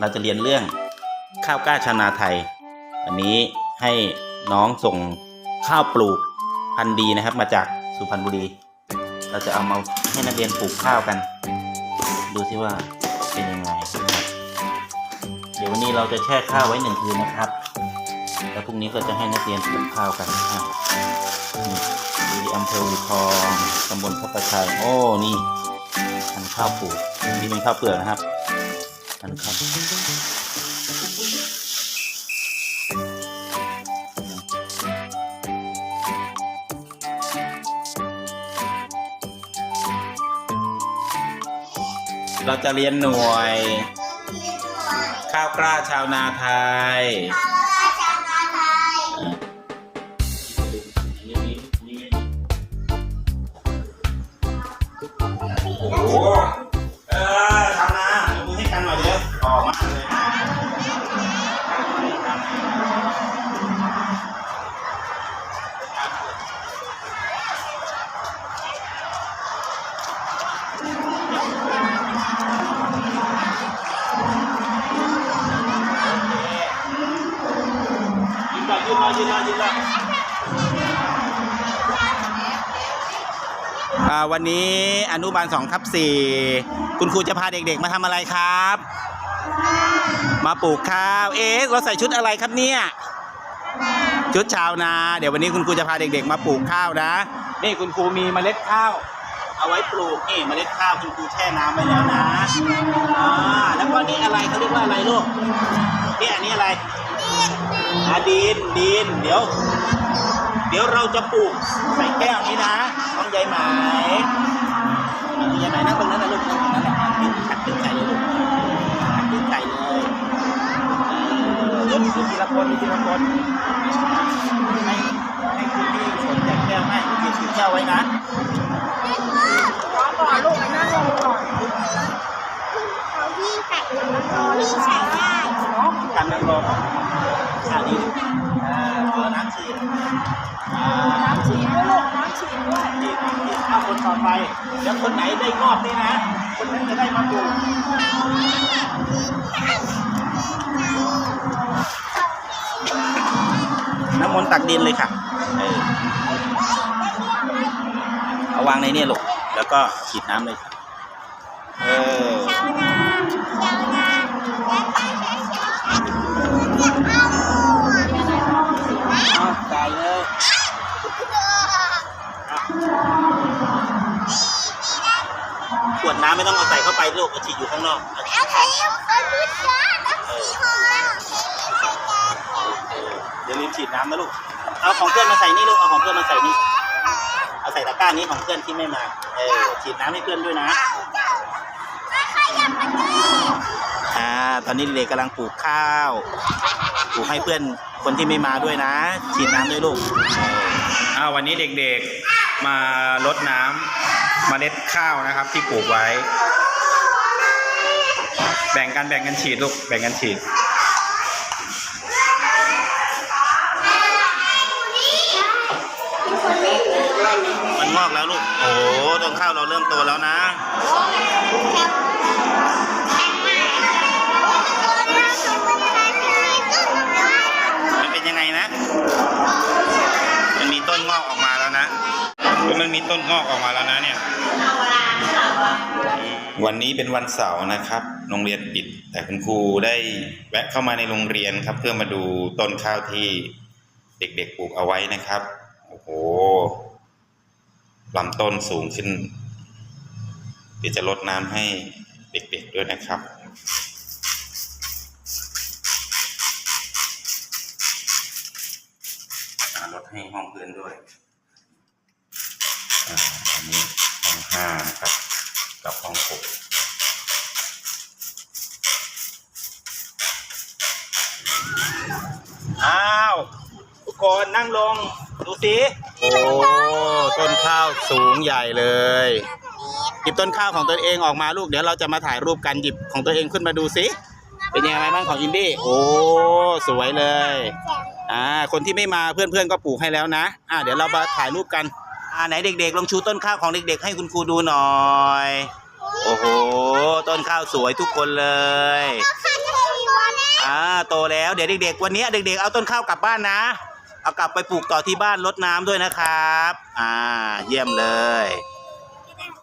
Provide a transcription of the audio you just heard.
เราจะเรียนเรื่องข้าวกล้าชานาไทยวันนี้ให้น้องส่งข้าวปลูกพันธุ์ดีนะครับ มาจากสุพรรณบุรี เราจะเอามาให้นักเรียนปลูกข้าวกัน ดูซิว่าเป็นยังไงเดี๋ยววันนี้เราจะแช่ข้าวไว้หนึ่งคืนนะครับ แล้วพรุ่งนี้ก็จะให้นักเรียนปลูกข้าวกันอะนี่ที่อำเภออูทองตำบลพระประชัย โอ้ นี่พันข้าวปลูกนี่เป็นข้าวเปลือกนะครับ พันธุ์ข้าวเราจะเรียนหน่วย ข้าวกล้าชาวนาไทย โอ้โหเอ อ่าวันนี้อนุบาลสองทับสี่คุณครูจะพาเด็กๆมาทำอะไรครับ มาปลูกข้าว เอ๊ะเราใส่ชุดอะไรครับเนี่ย ชุดชาวนา เดี๋ยววันนี้คุณครูจะพาเด็กๆ มาปลูกข้าวนะ นี่คุณครูมีเมล็ดข้าว เอาไว้ปลูก นี่เมล็ดข้าวคุณครูแช่น้ำไว้แล้วนะ อ่า แล้วก็นี่อะไรเขาเรียกว่าอะไรลูก นี่อันนี้อะไรอาดินดิน เดี๋ยว ดี๋ยวเราจะปลูกใส่แก้วนี้นะน้องใยไหมน้องใยไหมนั่งตรงนั้นนะลูกนั่งตรงนั้นแหละขัดดิ้นใส่เลยลูกขัดดิ้นใส่เลยเออเดี๋ยวดูทีละคนทีละคนให้ให้คุณพี่สนใจแก้วให้คุณพี่ถือแก้วไว้นะรอก่อนลูกนั่งลงก่อนเขาวิ่ใส่วิ่ใส่ได้ทำนั่งรอ อ่าดีอ่าเออน้ำฉีดอ่าน้ำฉีดด้วยลูกน้ำฉีดด้วยฉีดฉีดข้าวคนต่อไป แล้วคนไหนได้งอกนี่นะ คนนั้นจะได้มาปลูกน้ำมนต์ตักดินเลยค่ะเออเอาวางในนี่ลูกแล้วก็ฉีดน้ำเลยค่ะเออาใส่เลยขวดน้ำไม่ต้องเอาใส่เข้าไปลูกเอาฉีดอยู่ข้างนอกเอาฉีดแล้วใช้คนรู้จักแล้วสีหอเดี๋ยวลืมฉีดน้ำนะลูก เอาของเพื่อนมาใส่นี่ลูก เอาของเพื่อนมาใส่นี่ เอาใส่ตะกร้านี้ของเพื่อนที่ไม่มา เออ ฉีดน้ำให้เพื่อนด้วยนะอ่า ตอนนี้เด็กกำลังปลูกข้าว ปลูกให้เพื่อน คนที่ไม่มาด้วยนะ ฉีดน้ำด้วยลูกอ่าวันนี้เด็กๆมารดน้ำเมล็ดข้าวนะครับ ที่ปลูกไว้ แบ่งกันแบ่งกันฉีดลูกแบ่งกันฉีด มันงอกแล้วลูก โอ้โหต้นข้าวเราเริ่มโตแล้วนะ ยังไงนะ มันมีต้นงอกออกมาแล้วนะ มันมีต้นงอกออกมาแล้วนะเนี่ย วันนี้เป็นวันเสาร์นะครับ โรงเรียนปิด แต่คุณครูได้แวะเข้ามาในโรงเรียนครับ เพื่อมาดูต้นข้าวที่เด็กๆปลูกเอาไว้นะครับ โอ้โหลำต้นสูงขึ้น เดี๋ยวจะลดน้ำให้เด็กๆด้วยนะครับ อ่าลด ให้ห้องเพื่อนด้วยอ่าอันนี้ห้องห้านะครับกับห้องหกอ้าวทุกคนนั่งลง ดูสิโอ้ต้นข้าวสูงใหญ่เลยหยิบต้นข้าวของตัวเองออกมาลูกเดี๋ยวเราจะมาถ่ายรูปกันหยิบของตัวเองขึ้นมาดูสิเป็นยังไงบ้างของอินดี้โอ้สวยเลย อ่าคนที่ไม่มาเพื่อนๆก็ปลูกให้แล้วนะอ่าเดี๋ยวเรามาถ่ายรูปกันอ่าไหนเด็กๆลองชูต้นข้าวของเด็ก ๆ ให้คุณครูดูหน่อย โอ้โหต้นข้าวสวยทุกคนเลยข้าโตแล้วเดี๋ยวเด็กๆวันนี้เด็ก ๆ เอาต้นข้าวกลับบ้านนะเอากลับไปปลูกต่อที่บ้านรดน้ำด้วยนะครับ อ่า เยี่ยมเลย